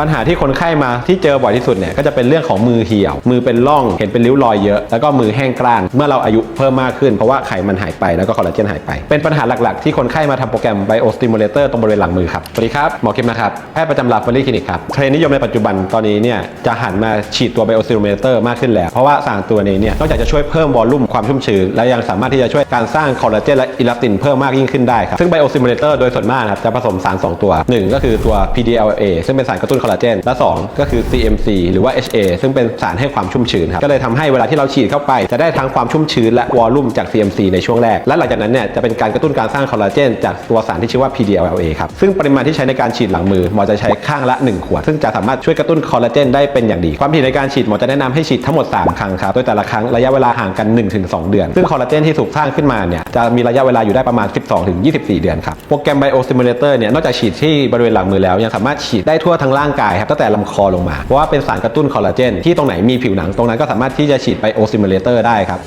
ปัญหาที่คนไข้มาที่เจอบ่อยที่สุดเนี่ยก็จะเป็นเรื่องของมือเหี่ยว มือเป็นร่องเห็นเป็นริ้วรอยเยอะ แล้วก็มือแห้งกร้าน เมื่อเราอายุเพิ่มมากขึ้นเพราะว่าไขมันหายไปแล้วก็คอลลาเจนหายไป เป็นปัญหาหลักๆ ที่คนไข้มาทำโปรแกรม Biostimulator ตรงบริเวณหลังมือครับ สวัสดีครับ หมอคิมนะครับ แพทย์ประจำลาฟอรี่คลินิกครับ เทรนด์นิยมในปัจจุบันตอนนี้เนี่ยจะหันมาฉีดตัว Biostimulator มากขึ้นแล้วเพราะว่าสารตัวนี้เนี่ยนอกจากจะช่วยเพิ่มวอลลุ่มความชุ่มชื้นและยังสามารถที่จะช่วยการสร้างคอลลาเจนและอิลาสตินเพิ่มมากยิ่งขึ้นได้ครับซึ่ง Biostimulator โดยส่วนมากครับจะผสมสาร 2 ตัว 1 ก็คือตัว PDLA ซึ่งเป็นสารกระตุ้นอลลาเจนและ 2 ก็คือ CMC หรือว่า HA ซึ่งเป็นสารให้ความชุ่มชื้นครับก็เลยทำให้เวลาที่เราฉีดเข้าไป จะได้ทั้งความชุ่มชื้นและวอลลุ่มจาก CMC ในช่วงแรก และหลังจากนั้นเนี่ยจะเป็นการกระตุ้นการสร้างคอลลาเจนจากตัวสารที่ชื่อว่า PDLA ครับซึ่งปริมาณที่ใช้ในการฉีดหลังมือหมอจะใช้ข้างละ 1 ขวด ซึ่งจะสามารถช่วยกระตุ้นคอลลาเจนได้เป็นอย่างดี ความถี่ในการฉีดหมอจะแนะนำให้ฉีดทั้งหมด 3 ครั้งครับโดยแต่ละครั้งระยะเวลาห่างกัน 1-2 เดือน ซึ่งคอลลาเจนที่ถูกสร้างขึ้นมาเนี่ยจะมีระยะเวลาอยู่ได้ประมาณ 12-24 เดือนครับโปรแกรม Bio Simulator เนี่ยนอกจากฉีดที่บริเวณหลังมือแล้วยังสามารถฉีดได้ทั่วทั้งร่างกายครับตั้งแต่ลำคอลงมา เพราะว่าเป็นสารกระตุ้นคอลลาเจนที่ตรงไหนมีผิวหนังตรงนั้นก็สามารถที่จะฉีดไปโอซิมูเลเตอร์ได้ครับ